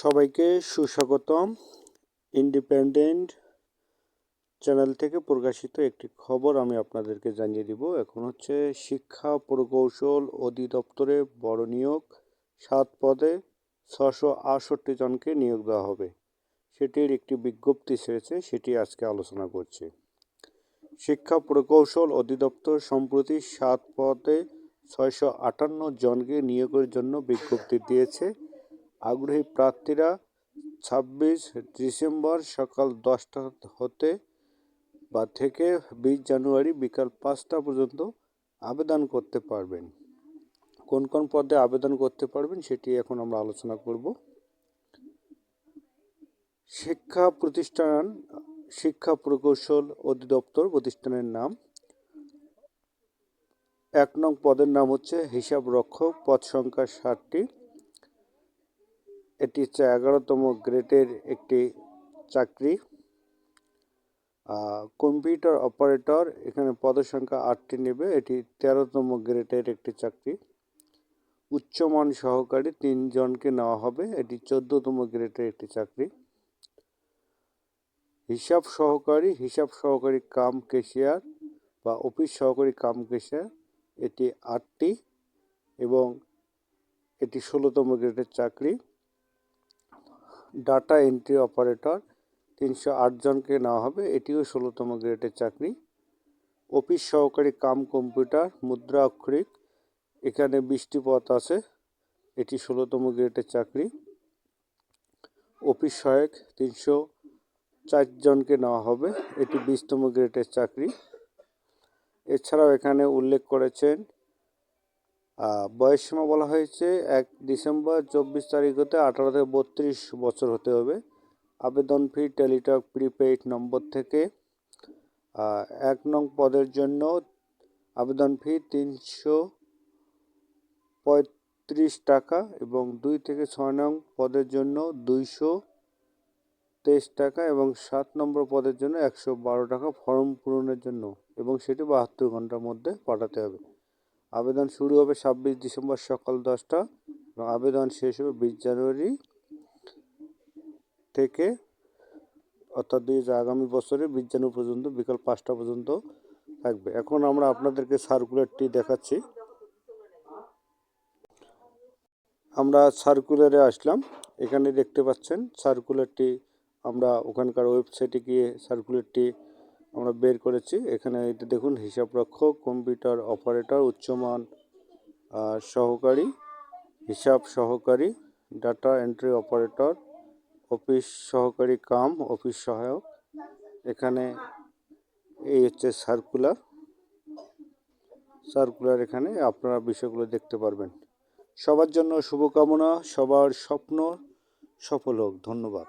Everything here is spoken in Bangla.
সবাইকে সুস্বাগতম। ইন্ডিপেন্ডেন্ট চ্যানেল থেকে প্রকাশিত একটি খবর আমি আপনাদেরকে জানিয়ে দিব। এখন হচ্ছে শিক্ষা প্রকৌশল অধিদপ্তরে বড় নিয়োগ। সাত পদে ছশো আটষট্টি জনকে নিয়োগ দেওয়া হবে। সেটির একটি বিজ্ঞপ্তি ছেড়েছে সেটি আজকে আলোচনা করছে। শিক্ষা প্রকৌশল অধিদপ্তর সম্প্রতি সাত পদে ছয়শো আটান্ন জনকে নিয়োগের জন্য বিজ্ঞপ্তি দিয়েছে। আগ্রহী প্রার্থীরা ছাব্বিশ ডিসেম্বর সকাল দশটা হতে বা থেকে বিশ জানুয়ারি বিকাল পাঁচটা পর্যন্ত আবেদন করতে পারবেন। কোন কোন পদে আবেদন করতে পারবেন সেটি এখন আমরা আলোচনা করব। শিক্ষা প্রতিষ্ঠান, শিক্ষা প্রকৌশল অধিদপ্তর প্রতিষ্ঠানের নাম। এক নং পদের নাম হচ্ছে হিসাব রক্ষক পদ সংখ্যা ষাটটি। এটি হচ্ছে এগারোতম গ্রেডের একটি চাকরি। কম্পিউটার অপারেটর, এখানে পদসংখ্যা আটটি নেবে, এটি তেরোতম গ্রেডের একটি চাকরি। উচ্চমান সহকারী তিনজনকে নেওয়া হবে, এটি চোদ্দতম গ্রেডের একটি চাকরি। হিসাব সহকারী হিসাব সহকারী কাম কেশিয়ার বা অফিস সহকারী কাম কেশিয়ার এটি আটটি এবং এটি ষোলোতম গ্রেডের চাকরি। ডাটা এন্ট্রি অপারেটর তিনশো জনকে নেওয়া হবে। এটিও ষোলোতম গ্রেডের চাকরি। অফিস সহকারী কাম কম্পিউটার, মুদ্রা অক্ষরিক, এখানে বিশটি পথ আছে। এটি ষোলোতম গ্রেডের চাকরি। অফিস সহায়ক তিনশো চারজনকে নেওয়া হবে। এটি বিশতম গ্রেডের চাকরি। এছাড়াও এখানে উল্লেখ করেছেন বয়সসীমা বলা হয়েছে এক ডিসেম্বর চব্বিশ তারিখ হতে আঠারো থেকে বত্রিশ বছর হতে হবে। আবেদন ফি টেলিটক প্রিপেইড নম্বর থেকে এক নং পদের জন্য আবেদন ফি তিনশো পঁয়ত্রিশ টাকা এবং দুই থেকে ছয় নং পদের জন্য দুইশো তেইশ টাকা এবং সাত নম্বর পদের জন্য একশো বারো টাকা ফর্ম পূরণের জন্য এবং সেটি বাহাত্তর ঘণ্টার মধ্যে পাঠাতে হবে। আবেদন শুরু হবে ছাব্বিশ ডিসেম্বর সকাল দশটা এবং আবেদন শেষ হবে বিশ জানুয়ারি থেকে, অর্থাৎ দুই আগামী বছরে বিশ জানুয়ারি পর্যন্ত, বিকাল পাঁচটা পর্যন্ত থাকবে। এখন আমরা আপনাদেরকে সার্কুলারটি দেখাচ্ছি। আমরা সার্কুলারে আসলাম। এখানে দেখতে পাচ্ছেন সার্কুলারটি আমরা ওখানকার ওয়েবসাইটে গিয়ে সার্কুলারটি আমরা বের করেছি। এখানে এটা দেখুন, হিসাবরক্ষক কম্পিউটার অপারেটর উচ্চমান সহকারী, হিসাব সহকারী ডাটা এন্ট্রি অপারেটর অফিস সহকারী, কাম অফিস সহায়ক। এখানে এই হচ্ছে সার্কুলার সার্কুলার এখানে আপনারা বিষয়গুলো দেখতে পারবেন। সবার জন্য শুভকামনা, সবার স্বপ্ন সফল হোক। ধন্যবাদ।